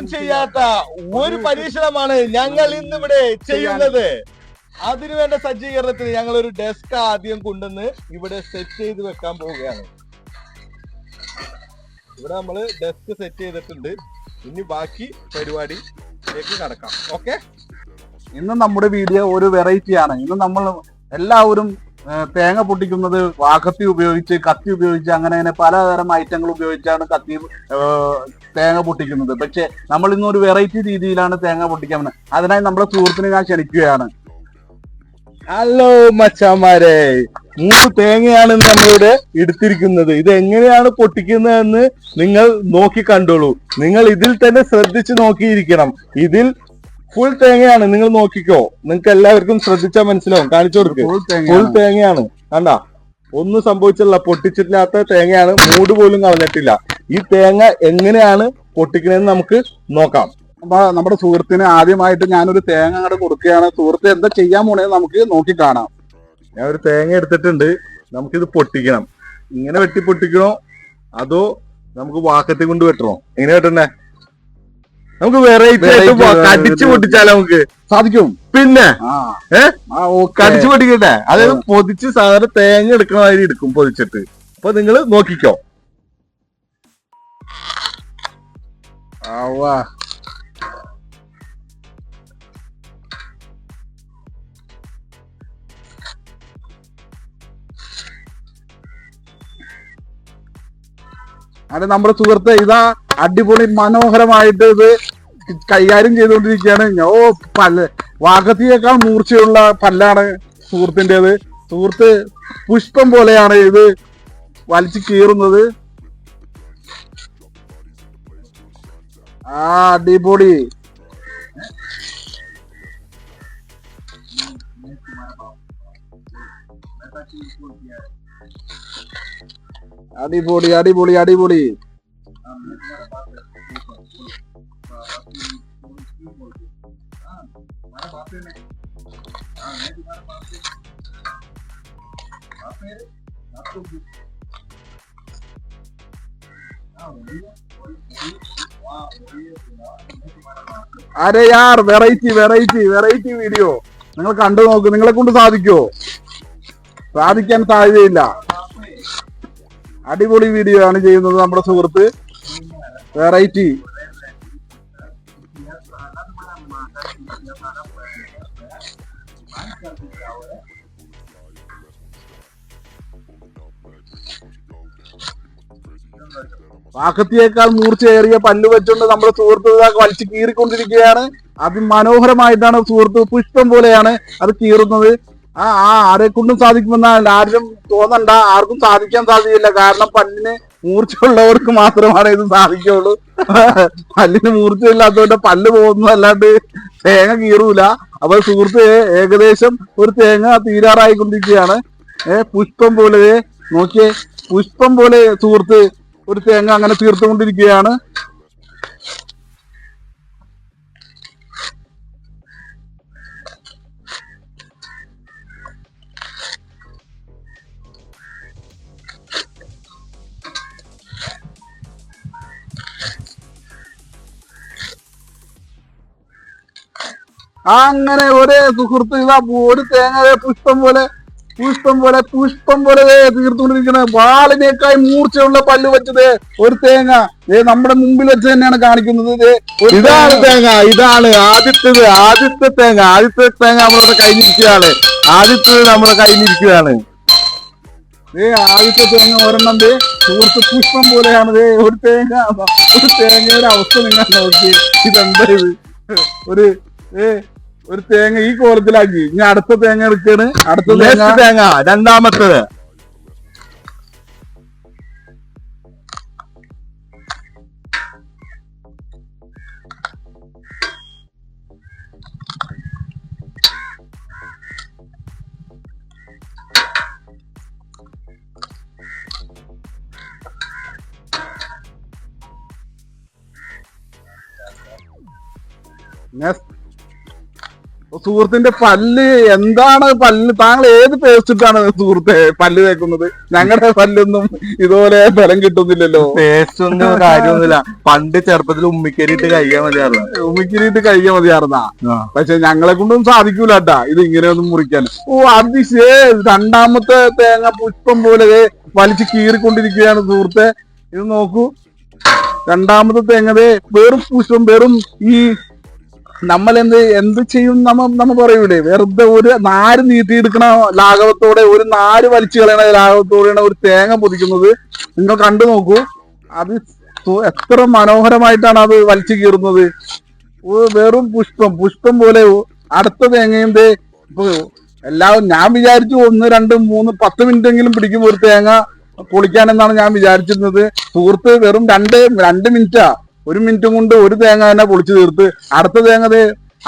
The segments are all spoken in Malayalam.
ആരും ചെയ്യാത്ത ഒരു പരീക്ഷണമാണ് ഞങ്ങൾ ഇന്നിവിടെ ചെയ്യുന്നത്. അതിനുവേണ്ട സജ്ജീകരണത്തിന് ഞങ്ങൾ ഒരു ഡെസ്ക് ആദ്യം കൊണ്ടുവന്ന് ഇവിടെ സെറ്റ് ചെയ്ത് വെക്കാൻ പോവുകയാണ്. ഇവിടെ നമ്മൾ ഡെസ്ക് സെറ്റ് ചെയ്തിട്ടുണ്ട്. ഇനി ബാക്കി പരിപാടിയിലേക്ക് കടക്കാം. ഓക്കെ ഇന്ന് നമ്മുടെ വീഡിയോ ഒരു വെറൈറ്റിയാണ് ഇന്ന് നമ്മൾ എല്ലാവരും തേങ്ങ പൊട്ടിക്കുന്നത് വാക്കത്തി ഉപയോഗിച്ച് കത്തി ഉപയോഗിച്ച് അങ്ങനെ അങ്ങനെ പലതരം ഐറ്റങ്ങൾ ഉപയോഗിച്ചാണ് കത്തി തേങ്ങ പൊട്ടിക്കുന്നത്. പക്ഷെ നമ്മൾ ഇന്ന് ഒരു വെറൈറ്റി രീതിയിലാണ് തേങ്ങ പൊട്ടിക്കാൻ. അതിനായി നമ്മുടെ സുഹൃത്തിനെ ഞാൻ ക്ഷണിക്കുകയാണ്. ഹലോ മച്ചാമാരെ മൂന്ന് തേങ്ങയാണ് നമ്മളിവിടെ എടുത്തിരിക്കുന്നത്. ഇത് എങ്ങനെയാണ് പൊട്ടിക്കുന്നതെന്ന് നിങ്ങൾ നോക്കി കണ്ടോളൂ. നിങ്ങൾ ഇതിൽ തന്നെ ശ്രദ്ധിച്ചു നോക്കിയിരിക്കണം. ഇതിൽ ഫുൾ തേങ്ങയാണ്. നിങ്ങൾ നോക്കിക്കോ. നിങ്ങൾക്ക് എല്ലാവർക്കും ശ്രദ്ധിച്ചാൽ മനസ്സിലാവും. കാണിച്ചു കൊടുക്ക്. ഫുൾ തേങ്ങയാണ്. കണ്ട? ഒന്നും സംഭവിച്ചില്ല പൊട്ടിച്ചിട്ടില്ലാത്ത തേങ്ങയാണ്. മൂട് പോലും കളഞ്ഞിട്ടില്ല. ഈ തേങ്ങ എങ്ങനെയാണ് പൊട്ടിക്കണതെന്ന് നമുക്ക് നോക്കാം. അപ്പൊ നമ്മുടെ സുഹൃത്തിന് ആദ്യമായിട്ട് ഞാനൊരു തേങ്ങ അങ്ങോട്ട് കൊടുക്കുകയാണ് സുഹൃത്ത് എന്താ ചെയ്യാൻ പോണേന്ന് നമുക്ക് നോക്കി കാണാം. ഞാൻ ഒരു തേങ്ങ എടുത്തിട്ടുണ്ട്. നമുക്കിത് പൊട്ടിക്കണം. ഇങ്ങനെ വെട്ടി പൊട്ടിക്കണോ? അതോ നമുക്ക് വാക്കത്തി കൊണ്ട് വെട്ടണോ? എങ്ങനെ വെട്ടണ്ടേ നമുക്ക് വെറൈറ്റി ആയിട്ട് കടിച്ചു പൊട്ടിച്ചാലോ നമുക്ക്? സാധിക്കും. പിന്നെ കടിച്ചു പൊട്ടിക്കട്ടെ. അതായത് പൊതിച്ച് സാധാരണ തേങ്ങ എടുക്കണ മാതിരി എടുക്കും പൊതിച്ചിട്ട്. അപ്പൊ നിങ്ങൾ നോക്കിക്കോ. ആവാ. അത് നമ്മുടെ സുഹൃത്ത് ഇതാ അടിപൊളി മനോഹരമായിട്ട് ഇത് കൈകാര്യം ചെയ്തുകൊണ്ടിരിക്കുകയാണ്. ഓ പല്ല്. വാഗത്തിയേക്കാൾ മൂർച്ചയുള്ള പല്ലാണ് സുഹൃത്തിന്റെത്. സുഹൃത്ത് പുഷ്പം പോലെയാണ് ഇത് വലിച്ചു കീറുന്നത്. ആ അടിപൊളി. അടിപൊളി അടിപൊളി അടിപൊളി. അരെ യാർ വെറൈറ്റി വെറൈറ്റി വെറൈറ്റി വീഡിയോ നിങ്ങൾ കണ്ടു നോക്ക് നിങ്ങളെ കൊണ്ട് സാധിക്കോ? സാധിക്കാൻ സാധ്യതയില്ല. അടിപൊളി വീഡിയോ ആണ് ചെയ്യുന്നത് നമ്മുടെ സുഹൃത്ത്. വെറൈറ്റി വാക്കത്തിയേക്കാൾ മൂർച്ചയേറിയ പല്ല് വെച്ചുകൊണ്ട് നമ്മുടെ സുഹൃത്ത് വലിച്ചു കീറിക്കൊണ്ടിരിക്കുകയാണ്. അതിമനോഹരമായിട്ടാണ് സുഹൃത്ത് പുഷ്പം പോലെയാണ് അത് കീറുന്നത്. ആ ആരെ കൊണ്ടും സാധിക്കുമെന്ന ആരും തോന്നണ്ട ആർക്കും സാധിക്കാൻ സാധ്യതയില്ല. കാരണം പല്ലിന് മൂർച്ചയുള്ളവർക്ക് മാത്രമാണ് ഇത് സാധിക്കുള്ളൂ. പല്ലിന് മൂർച്ചയില്ലാത്തവരുടെ പല്ല് പോകുന്നതല്ലാണ്ട് തേങ്ങ കീറൂല. അപ്പൊ സുഹൃത്ത് ഏകദേശം ഒരു തേങ്ങ തീരാറായിക്കൊണ്ടിരിക്കുകയാണ്. ഏഹ് പുഷ്പം പോലെ നോക്കിയേ പുഷ്പം പോലെ സുഹൃത്ത് ഒരു തേങ്ങ അങ്ങനെ തീർത്തുകൊണ്ടിരിക്കുകയാണ്. അങ്ങനെ ഒരേ സുഹൃത്ത് ഇതാ ഒരു തേങ്ങ പുഷ്പം പോലെ പുഷ്പം പോലെ പുഷ്പം പോലെ തീർത്തുകൊണ്ടിരിക്കണ. വാളിനേക്കായി മൂർച്ചയുള്ള പല്ല് വെച്ചത് ഒരു തേങ്ങ. ഏ നമ്മുടെ മുമ്പിൽ വെച്ച് തന്നെയാണ് കാണിക്കുന്നത് ഇതാണ് തേങ്ങ. ഇതാണ് ആദ്യത്തേത് ആദ്യത്തെ തേങ്ങ ആദ്യത്തെ തേങ്ങ നമ്മളവിടെ കഴിഞ്ഞിരിക്കുകയാണ് ആദ്യത്തേത് നമ്മളെ കഴിഞ്ഞിരിക്കുകയാണ് ഏ ആദ്യത്തെ തേങ്ങ ഒരെണ്ണം സുഹൃത്ത് പുഷ്പം പോലെയാണ് ഒരു തേങ്ങ. ഒരു തേങ്ങയുടെ അവസ്ഥ നിങ്ങൾ നോക്കി. ഇതെന്താ ഇത്? ഒരു ഏ ഒരു തേങ്ങ ഈ കോലത്തിലാക്കി. ഇനി അടുത്ത തേങ്ങ എടുക്കാണ്. അടുത്ത തേങ്ങ. നെക്സ്റ്റ് തേങ്ങ രണ്ടാമത്തേത്. Next. സുഹൃത്തിന്റെ പല്ല് എന്താണ് പല്ല്? താങ്കൾ ഏത് പേസ്റ്റിട്ടാണ് സുഹൃത്തെ പല്ല് തേക്കുന്നത്? ഞങ്ങളുടെ പല്ലൊന്നും ഇതുപോലെ ബലം കിട്ടുന്നില്ലല്ലോ. പേസ്റ്റ് ഒന്നും കാര്യമൊന്നുമില്ല പണ്ട് ചെറുപ്പത്തിൽ ഉമ്മിക്കരിയിട്ട് കഴിക്കാൻ മതിയായിരുന്നു. ഉമ്മിക്കരിട്ട് കഴിക്കാൻ മതിയായിരുന്നാ. പക്ഷെ ഞങ്ങളെ കൊണ്ടൊന്നും സാധിക്കൂല കേട്ടാ ഇത് ഇങ്ങനെയൊന്നും മുറിക്കാൻ. ഓ അതിശേ രണ്ടാമത്തെ തേങ്ങ പുഷ്പം പോലെ വലിച്ച് കീറിക്കൊണ്ടിരിക്കുകയാണ് സുഹൃത്തെ. ഇത് നോക്കൂ. രണ്ടാമത്തെ തേങ്ങ ദേ വെറും പുഷ്പം വെറും ഈ നമ്മൾ എന്ത് എന്ത് ചെയ്യും നമ്മ നമ്മ പറയൂലേ. വെറുതെ ഒരു നാര് നീട്ടിയെടുക്കണ ലാഘവത്തോടെ ഒരു നാര് വലിച്ചു കളയണ ലാഘവത്തോടെയാണ് ഒരു തേങ്ങ പൊതിക്കുന്നത്. നിങ്ങൾ കണ്ടു നോക്കൂ. അത് എത്ര മനോഹരമായിട്ടാണ് അത് വലിച്ചു കീറുന്നത്. വെറും പുഷ്പം. പുഷ്പം പോലെ അടുത്ത തേങ്ങയും ഇപ്പൊ എല്ലാവരും ഞാൻ വിചാരിച്ചു ഒന്ന് രണ്ട് മൂന്ന് പത്ത് മിനിറ്റ് എങ്കിലും പിടിക്കും ഒരു തേങ്ങ പൊളിക്കാനെന്നാണ് ഞാൻ വിചാരിച്ചിരുന്നത്. സുഹൃത്ത് വെറും രണ്ട് രണ്ട് മിനിറ്റാ. ഒരു മിനിറ്റ് കൊണ്ട് ഒരു തേങ്ങ തന്നെ പൊളിച്ചു തീർത്ത് അടുത്ത തേങ്ങ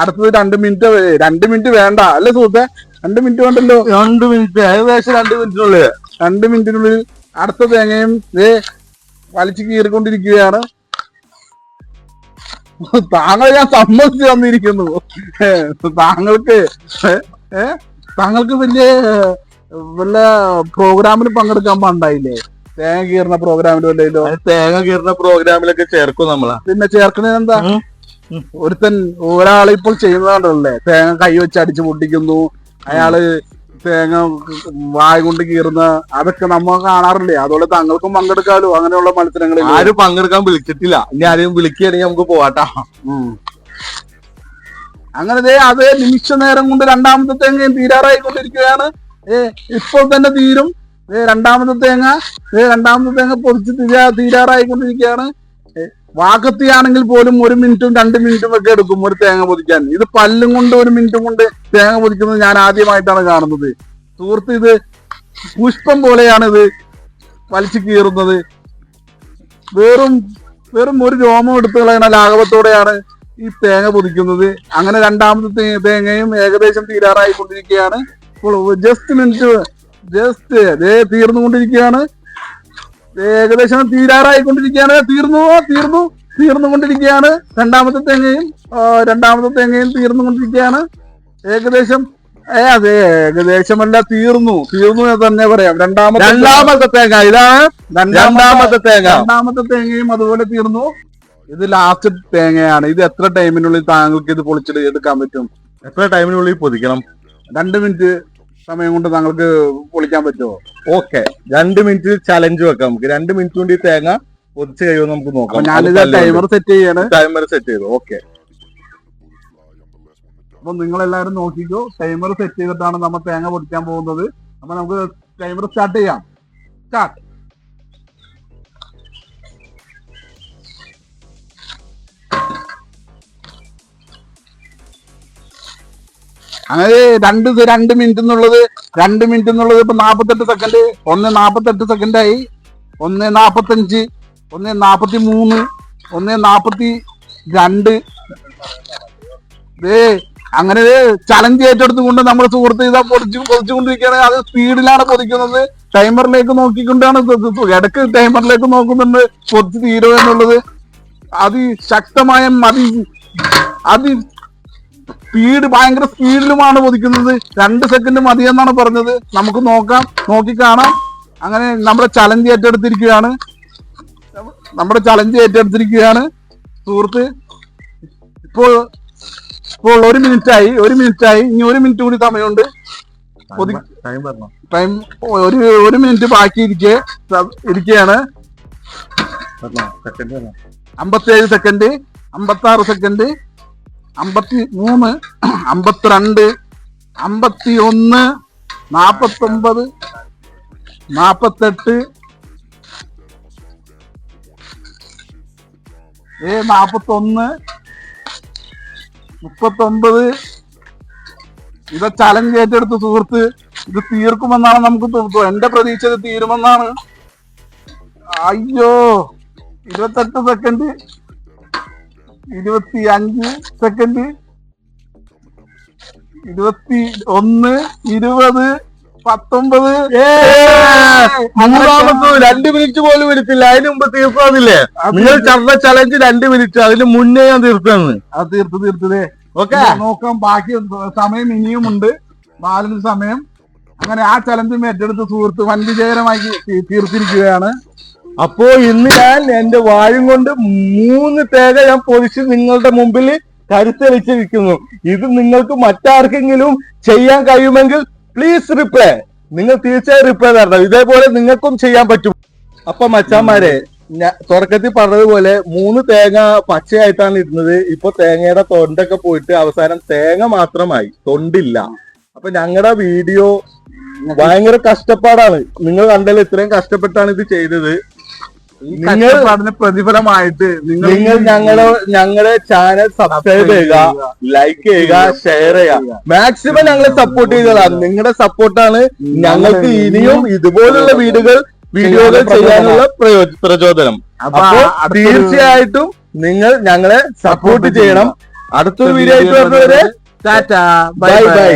അടുത്തത് രണ്ട് മിനിറ്റ് രണ്ട് മിനിറ്റ് വേണ്ട. അല്ലേ സുഹൃത്തെ? രണ്ട് മിനിറ്റ് വേണ്ടല്ലോ. രണ്ട് മിനിറ്റ് ഏകദേശം രണ്ട് മിനിറ്റിനുള്ളിൽ രണ്ട് മിനിറ്റിനുള്ളിൽ അടുത്ത തേങ്ങയും ദേ വലിച്ചു കീറിക്കൊണ്ടിരിക്കുകയാണ്. താങ്കൾ ഞാൻ സമ്മതിച്ചു തന്നിരിക്കുന്നു. താങ്കൾക്ക് താങ്കൾക്ക് വലിയ വല്ല പ്രോഗ്രാമിൽ പങ്കെടുക്കാൻ പാണ്ടായില്ലേ തേങ്ങ കീറുന്ന പ്രോഗ്രാമിലും അല്ലല്ലോ തേങ്ങ കീറുന്ന പ്രോഗ്രാമിലൊക്കെ ചേർക്കും നമ്മളാ. പിന്നെ ചേർക്കണത് എന്താ. ഒരുത്തൻ ഒരാൾ ഇപ്പോൾ ചെയ്യുന്നതാണല്ലേ? തേങ്ങ കൈ വെച്ച് അടിച്ചു പൊട്ടിക്കുന്നു. അയാൾ തേങ്ങ വായ കൊണ്ട് കീറുന്ന അതൊക്കെ നമ്മൾ കാണാറില്ലേ? അതുപോലെ തങ്ങൾക്കും പങ്കെടുക്കാലോ അങ്ങനെയുള്ള മത്സരങ്ങളിൽ. ആരും പങ്കെടുക്കാൻ വിളിച്ചിട്ടില്ല. ഇനി ആരെയും വിളിക്കുകയാണെങ്കിൽ നമുക്ക് പോവാട്ടാ. അങ്ങനെ അതേ നിമിഷ നേരം കൊണ്ട് രണ്ടാമത്തെ തേങ്ങയും തീരാറായിക്കൊണ്ടിരിക്കുകയാണ്. ഏ ഇപ്പോൾ തന്നെ തീരും. രണ്ടാമത്തെ തേങ്ങ. രണ്ടാമത്തെ തേങ്ങ പൊതിച്ച് തീരാ തീരാറായിക്കൊണ്ടിരിക്കുകയാണ്. വാക്കത്തിയാണെങ്കിൽ പോലും ഒരു മിനിറ്റും രണ്ട് മിനിറ്റും ഒക്കെ എടുക്കും ഒരു തേങ്ങ പൊതിക്കാൻ. ഇത് പല്ലും കൊണ്ട് ഒരു മിനിറ്റും കൊണ്ട് തേങ്ങ പൊതിക്കുന്നത് ഞാൻ ആദ്യമായിട്ടാണ് കാണുന്നത്. സുഹൃത്ത് ഇത് പുഷ്പം പോലെയാണ് ഇത് വലിച്ചു കീറുന്നത്. വെറും വെറും ഒരു രോമം എടുത്തു കളയണ ലാഘവത്തോടെയാണ് ഈ തേങ്ങ പൊതിക്കുന്നത്. അങ്ങനെ രണ്ടാമത്തെ തേങ്ങയും ഏകദേശം തീരാറായിക്കൊണ്ടിരിക്കുകയാണ്. ഇപ്പോൾ ജസ്റ്റ് മിനിറ്റ് ജസ്റ്റ് ദേ തീർന്നുകൊണ്ടിരിക്കുകയാണ്. ഏകദേശം തീരാറായിക്കൊണ്ടിരിക്കുകയാണ്. തീർന്നു തീർന്നു തീർന്നുകൊണ്ടിരിക്കുകയാണ്. രണ്ടാമത്തെ തേങ്ങയും രണ്ടാമത്തെ തേങ്ങയും തീർന്നുകൊണ്ടിരിക്കുകയാണ്. ഏകദേശം ഏ അതെ ഏകദേശമല്ല തീർന്നു. തീർന്നു എന്ന് തന്നെ പറയാം. രണ്ടാമത്തെ രണ്ടാമത്തെ തേങ്ങ ഇതാണ് രണ്ടാമത്തെ തേങ്ങ. രണ്ടാമത്തെ തേങ്ങയും അതുപോലെ തീർന്നു. ഇത് ലാസ്റ്റ് തേങ്ങയാണ്. ഇത് എത്ര ടൈമിനുള്ളിൽ താങ്കൾക്ക് ഇത് പൊളിച്ചിട്ട് എടുക്കാൻ പറ്റും? എത്ര ടൈമിനുള്ളിൽ പൊതിക്കണം? രണ്ട് മിനിറ്റ് സമയം കൊണ്ട് താങ്കൾക്ക് പൊളിക്കാൻ പറ്റുമോ? ഓക്കെ. രണ്ട് മിനിറ്റ് ചലഞ്ച് വെക്കാം നമുക്ക്. രണ്ട് മിനിറ്റ് കൊണ്ട് ഈ തേങ്ങ പൊതിച്ച് കഴിയുമോ നമുക്ക് നോക്കാം. ഞാനിത് ടൈമർ സെറ്റ് ചെയ്യാണ്. ടൈമർ സെറ്റ് ചെയ്തു. ഓക്കെ. അപ്പൊ നിങ്ങൾ എല്ലാവരും നോക്കിക്കോ. ടൈമർ സെറ്റ് ചെയ്തിട്ടാണ് നമ്മൾ തേങ്ങ പൊടിക്കാൻ പോകുന്നത്. അപ്പൊ നമുക്ക് ടൈമർ സ്റ്റാർട്ട് ചെയ്യാം. സ്റ്റാർട്ട് അങ്ങനെ രണ്ട് രണ്ട് മിനിറ്റ് എന്നുള്ളത് രണ്ട് മിനിറ്റ് എന്നുള്ളത് ഇപ്പൊ നാപ്പത്തെട്ട് സെക്കൻഡ് ഒന്ന് നാപ്പത്തെട്ട് സെക്കൻഡായി ഒന്ന് നാപ്പത്തഞ്ച് ഒന്ന് നാപ്പത്തി മൂന്ന് ഒന്ന് നാപ്പത്തി രണ്ട് ഏ അങ്ങനെ ചലഞ്ച് ഏറ്റെടുത്തുകൊണ്ട് നമ്മൾ സുഹൃത്ത് ഇതാ പൊതിച്ചു പൊതിച്ചുകൊണ്ടിരിക്കുകയാണ്. അത് സ്പീഡിലാണ് പൊതിക്കുന്നത്. ടൈമറിലേക്ക് നോക്കിക്കൊണ്ടാണ് ഇടയ്ക്ക് ടൈമറിലേക്ക് നോക്കുന്നുണ്ട് പൊതിച്ച് തീരുക എന്നുള്ളത്. അതിശക്തമായ മതി അതി സ്പീഡ് ഭയങ്കര സ്പീഡിലുമാണ് പൊതിക്കുന്നത്. രണ്ട് സെക്കൻഡ് മതിയെന്നാണ് പറഞ്ഞത്. നമുക്ക് നോക്കാം. നോക്കി കാണാം. അങ്ങനെ നമ്മുടെ ചലഞ്ച് ഏറ്റെടുത്തിരിക്കുകയാണ്. നമ്മുടെ ചലഞ്ച് ഏറ്റെടുത്തിരിക്കുകയാണ്. സുഹൃത്ത് ഇപ്പോൾ ഇപ്പോൾ ഒരു മിനിറ്റ് ആയി. ഒരു മിനിറ്റ് ആയി. ഇനി ഒരു മിനിറ്റ് കൂടി സമയമുണ്ട്. ടൈം ഒരു ഒരു മിനിറ്റ് ബാക്കി ഇരിക്കെ ഇരിക്കുകയാണ് അമ്പത്തി ഏഴ് അമ്പത്തിയേഴ് സെക്കൻഡ് അമ്പത്തി ആറ് സെക്കൻഡ് അമ്പത്തി മൂന്ന് അമ്പത്തിരണ്ട് അമ്പത്തി ഒന്ന് നാപ്പത്തൊമ്പത് നാപ്പത്തെട്ട്. ഏ നാപ്പത്തൊന്ന് മുപ്പത്തൊമ്പത്. ഇത് ചലഞ്ച് ഏറ്റെടുത്ത് സുഹൃത്ത് ഇത് തീർക്കുമെന്നാണ് നമുക്ക് എന്റെ പ്രതീക്ഷ ഇത് തീരുമെന്നാണ്. അയ്യോ ഇരുപത്തെട്ട് സെക്കൻഡ് ഇരുപത്തി അഞ്ച് സെക്കൻഡ് ഇരുപത്തി ഒന്ന് ഇരുപത് പത്തൊമ്പത്. മൂന്നാമത്തെ രണ്ട് മിനിറ്റ് പോലും എടുത്തില്ല. അതിന് മുമ്പ് തീർത്തതില്ലേ നിങ്ങൾ ചർച്ച ചലഞ്ച് രണ്ട് മിനിറ്റ് അതിന് മുന്നേ ഞാൻ തീർത്തുന്ന് അത് തീർത്ത് തീർത്തതേ ഓക്കെ. നോക്കാം. ബാക്കി സമയം ഇനിയും ഉണ്ട്. ബാലൻസ് സമയം. അങ്ങനെ ആ ചലഞ്ചും ഏറ്റെടുത്ത് സുഹൃത്ത് വൻ വിജയകരമായി തീർത്തിരിക്കുകയാണ്. അപ്പോ ഇന്ന് ഞാൻ എന്റെ വാഴും കൊണ്ട് മൂന്ന് തേക ഞാൻ പൊതിച്ച് നിങ്ങളുടെ മുമ്പിൽ കരുത്തെളിച്ചിരിക്കുന്നു ഇത് നിങ്ങൾക്ക് മറ്റാർക്കെങ്കിലും ചെയ്യാൻ കഴിയുമെങ്കിൽ പ്ലീസ് റിപ്ലൈ നിങ്ങൾ തീർച്ചയായും റിപ്ലൈ തരണം. ഇതേപോലെ നിങ്ങൾക്കും ചെയ്യാൻ പറ്റും. അപ്പൊ മച്ചാന്മാരെ തുടക്കത്തിൽ പറഞ്ഞതുപോലെ മൂന്ന് തേങ്ങ പച്ചയായിട്ടാണ് ഇരുന്നത്. ഇപ്പൊ തേങ്ങയുടെ തൊണ്ടൊക്കെ പോയിട്ട് അവസാനം തേങ്ങ മാത്രമായി. തൊണ്ടില്ല. അപ്പൊ ഞങ്ങളുടെ വീഡിയോ ഭയങ്കര കഷ്ടപ്പാടാണ്. നിങ്ങൾ കണ്ടല്ലോ ഇത്രയും കഷ്ടപ്പെട്ടാണ് ഇത് ചെയ്തത്. കഷ്ടപ്പാടിന് പ്രതിഫലമായിട്ട് നിങ്ങൾ ഞങ്ങളെ ഞങ്ങളുടെ ചാനൽ സബ്സ്ക്രൈബ് ചെയ്യുക ലൈക്ക് ചെയ്യുക ഷെയർ ചെയ്യുക. മാക്സിമം ഞങ്ങളെ സപ്പോർട്ട് ചെയ്തതാണ്. നിങ്ങളുടെ സപ്പോർട്ടാണ് ഞങ്ങൾക്ക് ഇനിയും ഇതുപോലുള്ള വീടുകൾ വീഡിയോകൾ ചെയ്യാനുള്ള പ്രചോദനം. അപ്പൊ തീർച്ചയായിട്ടും നിങ്ങൾ ഞങ്ങളെ സപ്പോർട്ട് ചെയ്യണം. അടുത്തൊരു വീഡിയോ ആയിട്ട് വരുന്നവരെ ടാറ്റാ. Bye bye